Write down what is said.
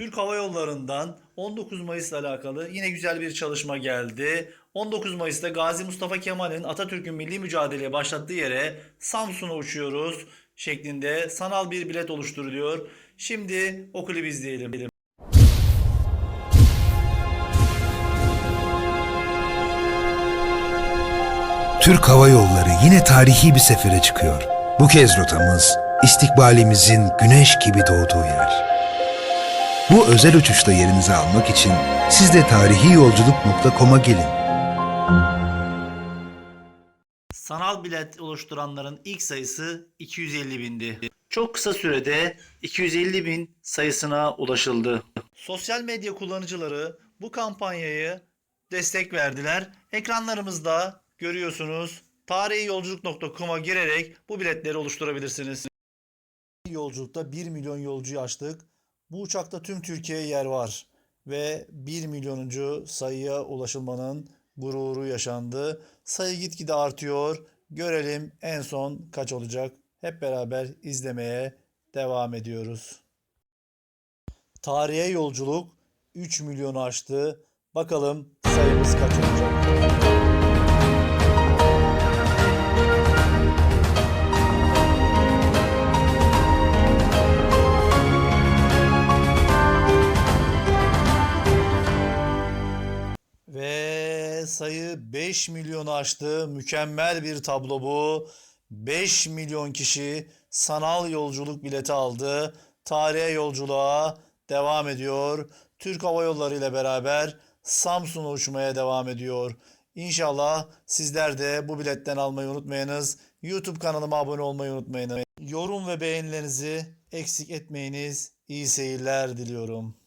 Türk Hava Yolları'ndan 19 Mayıs'la alakalı yine güzel bir çalışma geldi. 19 Mayıs'ta Gazi Mustafa Kemal'in Atatürk'ün milli mücadeleye başlattığı yere Samsun'a uçuyoruz şeklinde sanal bir bilet oluşturuluyor. Şimdi o klibi izleyelim. Türk Hava Yolları yine tarihi bir sefere çıkıyor. Bu kez rotamız istikbalimizin güneş gibi doğduğu yer. Bu özel uçuşta yerinizi almak için siz de tarihiyolculuk.com'a gelin. Sanal bilet oluşturanların ilk sayısı 250 bindi. Çok kısa sürede 250 bin sayısına ulaşıldı. Sosyal medya kullanıcıları bu kampanyayı destek verdiler. Ekranlarımızda görüyorsunuz. Tarihiyolculuk.com'a girerek bu biletleri oluşturabilirsiniz. Yolculukta 1 milyon yolcuyu açtık. Bu uçakta tüm Türkiye'ye yer var ve 1 milyonuncu sayıya ulaşılmanın gururu yaşandı. Sayı gitgide artıyor. Görelim en son kaç olacak. Hep beraber izlemeye devam ediyoruz. Tarihe yolculuk 3 milyonu aştı. Bakalım sayımız kaç olacak. Sayı 5 milyonu aştı. Mükemmel bir tablo bu. 5 milyon kişi sanal yolculuk bileti aldı. Tarihe yolculuğa devam ediyor. Türk Hava Yolları ile beraber Samsun'a uçmaya devam ediyor. İnşallah sizler de bu biletten almayı unutmayınız. YouTube kanalıma abone olmayı unutmayınız. Yorum ve beğenilerinizi eksik etmeyiniz. İyi seyirler diliyorum.